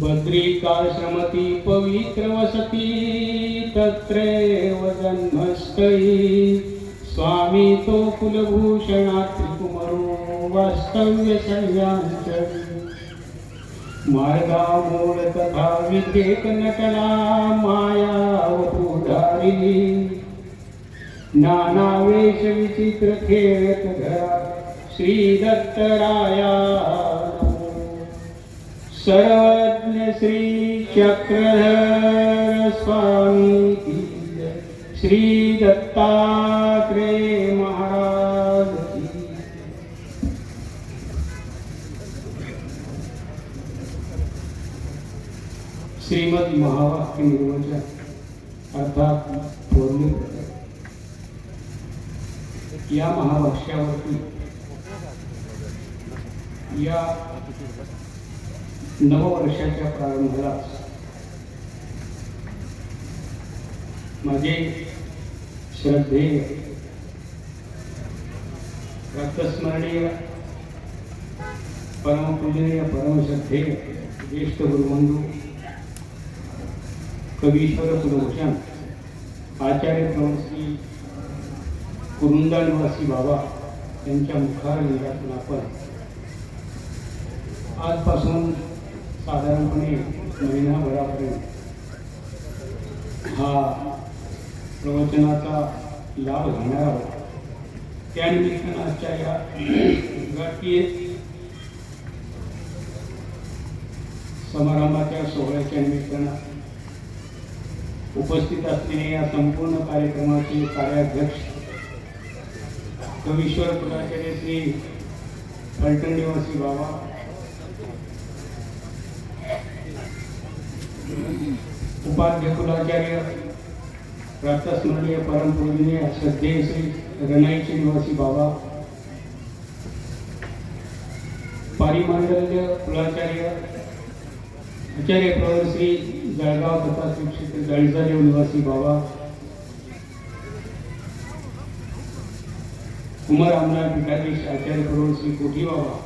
बद्रिकाश्रमती पवित्र वसती तत्रैव जन्मस्थळी. स्वामी तो कुलभूषणा त्रिकुमरो वास्तव्य संयांचरी मार्गा मोड तथा विद्येक नटला मायावतुधारी नाना वेश विचित्र खेळत घरा श्री दत्तराया सर्वज्ञ श्री चक्रधर स्वामी श्री दत्तात्रेय महाराज श्रीमद महावाक्य निर्वचन अर्थात थोरले या महावाक्यावरती या नववर्षाच्या प्रारंभाला. माझे श्रद्धेय रक्तस्मरणीय परमपूजनीय परमश्रद्धेय ज्येष्ठ गुरुबंधू कवीश्वर कुलभूषण आचार्य प्रवासी कुरुंदानिवासी बाबा यांच्या मुखार लिंगातून आपण आजपासून साधारणपणे महिनाभरापर्यंत हा प्रवचनाचा लाभ घेणार आहोत. त्यानिमित्तानं आजच्या या उद्घाटकीय समारंभाच्या सोहळ्याच्या निमित्तानं उपस्थित असलेले या संपूर्ण कार्यक्रमाचे कार्याध्यक्ष कवीश्वर प्राचार्य श्री फलटण निवासी बाबा उपाध्य कुलाचार्य प्रातस्मरणीय परमपूजनीय श्रद्धेय श्री रणाईचे निवासी बाबा पारिमांडल्य कुलाचार्य आचार्य प्रवर श्री जळगाव तथा श्री क्षेत्र निवासी बाबा कुमार आमदार पीठाधीश आचार्य प्रवर श्री कोठी बाबा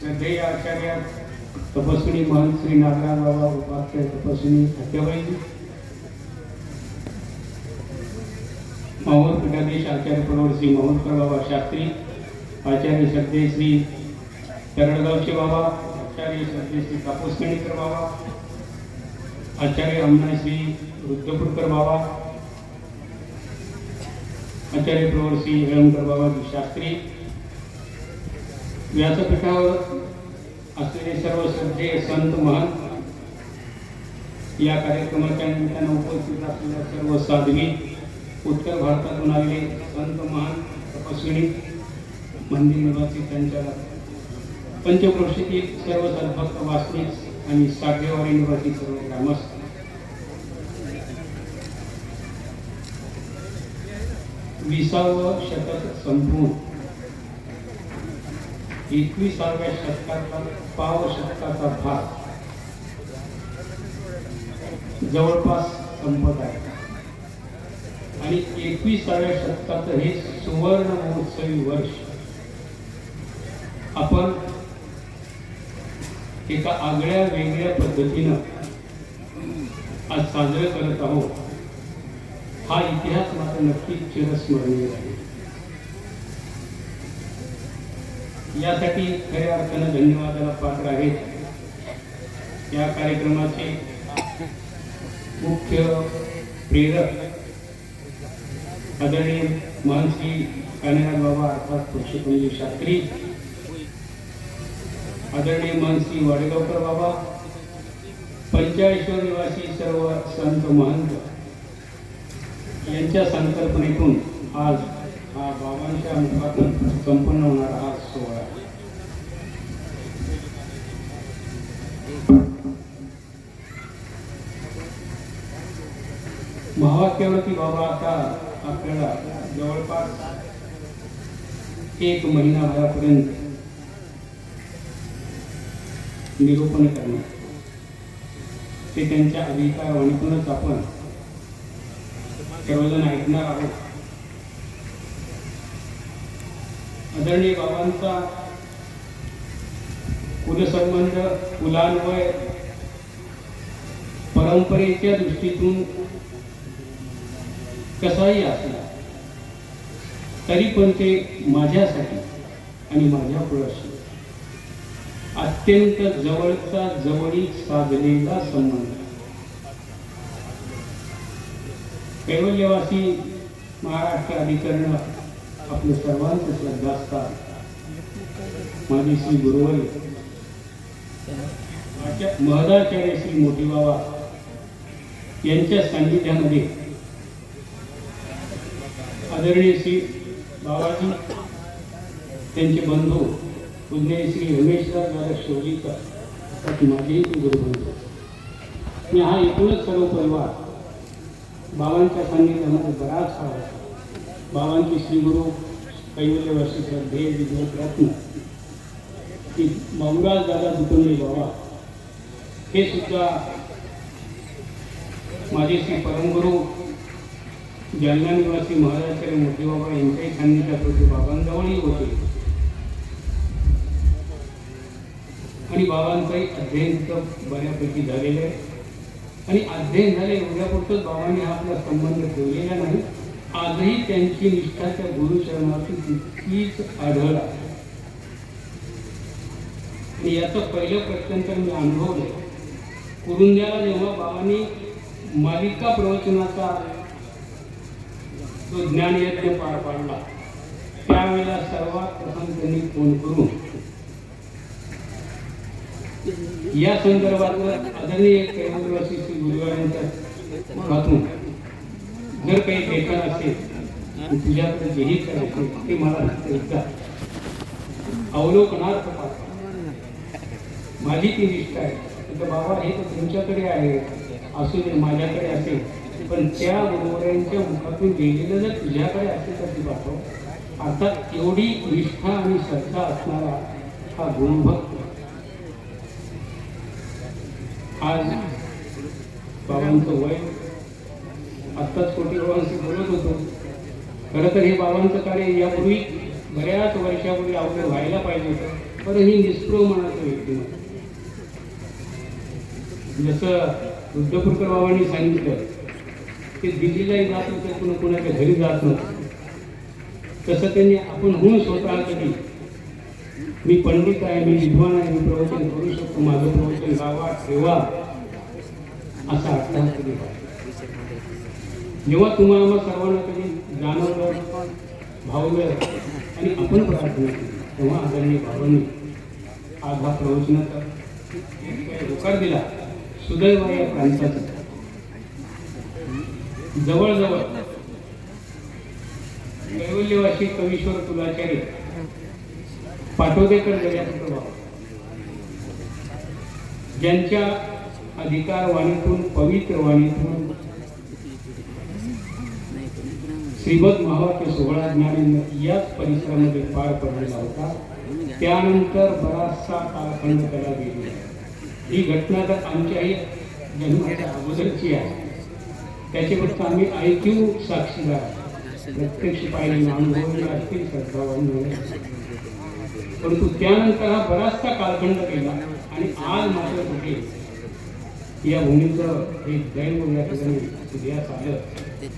श्रद्धेय आचार्य तपस्विनी महंत श्री नागराज बाबा उपाध्याय तपस्विनी सत्यबाई माहूर पीठाधीश आचार्य प्रवर श्री महोत्कर बाबा शास्त्री आचार्य श्रद्धे श्री तरडगावचे बाबा आचार्य श्रद्धे श्री कापूसकणीकर बाबा आचार्य अमना श्री रुद्रपूरकर बाबा आचार्य प्रवर श्री हेळमकर बाबा शास्त्री व्यासपीठावर असलेले सर्व श्रद्धेय संत महंत या कार्यक्रमाच्या निमित्तानं उपस्थित असलेल्या सर्व साध्वी उत्तर भारतातून आलेले संत महंत तपस्विनी मंदिर निवासी त्यांच्या पंचक्रोशीतील सर्व सद्भक्त वासनिक आणि साठेवारी निवासी सर्व ग्रामस्थ. विसावं शतक संपूर्ण एकविसाव्या शतकाचा पाव शतकाचा भाग जवळपास संपत आहे. आणि एकविसाव्या शतकाचं हे सुवर्ण महोत्सवी वर्ष आपण एका आगळ्या वेगळ्या पद्धतीनं आज साजरं करत आहोत. हा इतिहास मात्र नक्कीच चिरस्मरणीय आहे. यासाठी खऱ्या अर्थानं धन्यवादाला पात्र आहेत या कार्यक्रमाचे मुख्य प्रेरक आदरणीय महंत कान्हराज बाबा अर्थात पुरुषोत्तमजी शास्त्री आदरणीय महंत वाडेगावकर बाबा पंचाळीश्वर निवासी सर्व संत महंत यांच्या संकल्पनेतून आज हा बाबांच्या मुखातून संपन्न होणारा हा सोहळा महावाक्यावरती बाबा आता आपल्याला जवळपास एक महिनाभरापर्यंत निरूपण करणार. ते त्यांच्या अधिकारवाणीतूनच आपण सर्वजण ऐकणार आहोत. आदरणीय बाबांचा कुलसंबंध कुलान्वय परंपरेच्या दृष्टीतून कसाही असला तरी पण ते माझ्यासाठी आणि माझ्या कुळाशी अत्यंत जवळचा जवळीक साधलेला संबंध कैवल्यवासी महाराष्ट्र अधिकरण आपलं सर्वांचं श्रद्धास्थान माझे श्री गुरुवरी महदाचार्य श्री मोठी बाबा यांच्या सान्निध्यामध्ये आदरणीय श्री बाबाजी त्यांचे बंधू पूज्य श्री रमेशराव दादा शिवलीकर माझेही गुरुबंधू. आणि हा एकूणच सर्व परिवार बाबांच्या सान्निध्यामध्ये बराच काळ होता बाबांचे श्री गुरु कैवल्यवासी ध्येय विद्वत प्रयत्न की बाबूराज दादा दुकुंडे बाबा हे सुद्धा माझे श्री परमगुरू जालना निवासी महाराष्ट्र मोठे बाबा यांच्याही सान्निध्यात होते बाबांजवळही होते. आणि बाबांचंही अध्ययन तर बऱ्यापैकी झालेलं आहे. आणि अध्ययन झालं एवढ्यापुरतंच बाबांनी हा आपला संबंध ठेवलेला नाही. आजही त्यांची निष्ठा त्या गुरुचरणाची तितकीच आढळ आहे. आणि याचं पहिलं प्रत्यंतर मी अनुभवलं कुरुंद्याला जेव्हा बाबांनी मालिका प्रवचनाचा तो ज्ञानयज्ञ पार पाडला. त्यावेळेला सर्वात प्रथम त्यांनी फोन करून या संदर्भात आदरणीय केंद्रवासी श्री गुरुवारांच्या मुखातून जर काही लेखन असेल आणि तुझ्याकडे जेही करायचे ते मला एकदा अवलोकनार्थ माझी ती निष्ठा आहे. तर बाबा हे तर तुमच्याकडे आहे. असू दे माझ्याकडे असेल. पण त्या गुरुवऱ्यांच्या मुखातून गेलेलं जर तुझ्याकडे असेल तर ती पाठव अर्थात एवढी निष्ठा आणि श्रद्धा असणारा हा गुरुभक्त आज बाबांचं वय आत्ताच कोटी बाबांशी बोलत होतो. खरं तर हे बाबांचं कार्य यापूर्वी बऱ्याच वर्षापूर्वी आपलं व्हायला पाहिजे होतं पण ही निष्प्रो मनाचं व्यक्ती जसं बुद्धपूरकर बाबांनी सांगितलं ते दिल्लीलाही जात नव्हते कुणा कुणाच्या घरी जात नव्हतं. तसं त्यांनी आपण होऊन स्वतः कधी मी पंडित आहे मी विद्वान आहे मी प्रवचन करू शकतो माझं प्रवचन गावा ठेवा असा अर्थात कधी जेव्हा तुम्हाला मग सर्वांना कधी जाणवलं भावलं आणि आपण प्रार्थना केली तेव्हा आदरणीय भावांनी आज हा प्रवचनाचा एक होकार दिला. सुदैव या प्रांताचा. जवळजवळ. कैवल्यवासी कवीश्वर कुलाचार्य. पाटोदेकर गजापुत्र बाबा. ज्यांच्या अधिकार वाणीतून पवित्र वाणीतून श्रीमद महावाक्य सोहळा ज्ञानेंद्र याच परिसरामध्ये पार पडलेला होता त्यानंतर बराचसा कालखंड त्याला गेलेला ही घटना तर आमच्याही जन्माच्या अगोदरची आहे. त्याच्यापेक्षा आम्ही ऐक्यू साक्षीदार प्रत्यक्ष पाहिजे अनुभवले असतील परंतु त्यानंतर हा बराचसा कालखंड केला आणि आज मात्र कुठे? या भूमीचं हे दैव या ठिकाणी उदयास आलं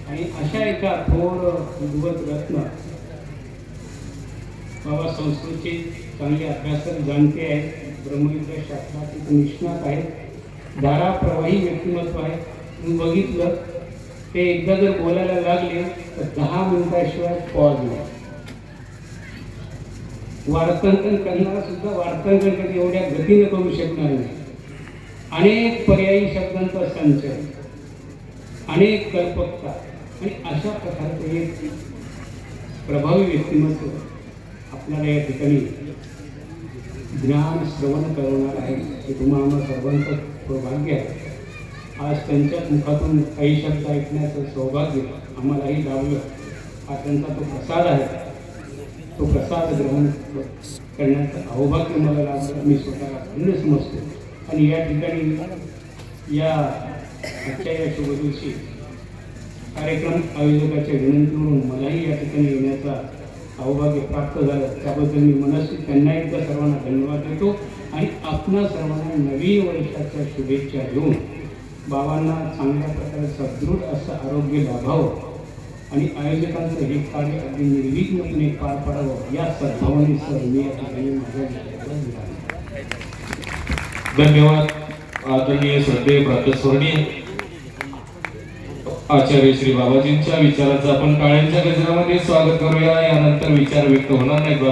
आणि अशा एका थोर उद्भत रत्न बाबा संस्कृतचे चांगले अभ्यासक जाणते आहेत ब्रह्मविद्या शास्त्राचे निष्णात आहेत धारा प्रवाही व्यक्तिमत्व आहे. बघितलं ते एकदा जर बोलायला लागले तर दहा मिनिटाशिवाय पॉज नाही. वार्तांकन करणारा सुद्धा वार्तांकन कधी एवढ्या गतीने करू शकणार नाही. अनेक पर्यायी शब्दांचा संच अनेक कल्पकता आणि अशा प्रकारचे एक प्रभावी व्यक्तिमत्व आपल्याला या ठिकाणी ज्ञान श्रवण करवणार आहे हे तुम्हाला आम्हाला सर्वांचं सौभाग्य आहे. आज त्यांच्याच मुखातून काही शब्द ऐकण्याचं सौभाग्य आम्हालाही लाभलं हा त्यांचा तो प्रसाद आहे. तो प्रसाद ग्रहण करण्याचं अहोभाग्य मला लाभलं मी स्वतःला धन्य समजतो. आणि या ठिकाणी या आजच्या या शुभ दिवशी कार्यक्रम आयोजकाच्या विनंतीवरून मलाही या ठिकाणी येण्याचा अहोभाग्य प्राप्त झालं. त्याबद्दल मी मनस्वी त्यांना एकदा सर्वांना धन्यवाद देतो. आणि आपणा सर्वांना नवीन वर्षाच्या शुभेच्छा देऊन बाबांना चांगल्या प्रकारे सदृढ असं आरोग्य लाभावं आणि आयोजकांचं हे कार्य अगदी निर्विघ्नपणे पार पडावं या सद्भावनेसह मी या ठिकाणी माझ्या धन्यवाद आदरणीय श्रद्धेय प्रातस्वर्णीय आचार्य श्री बाबाजींच्या विचाराचं आपण काळ्यांच्या गजरामध्ये स्वागत करूया. यानंतर विचार व्यक्त होणार नाही बाबा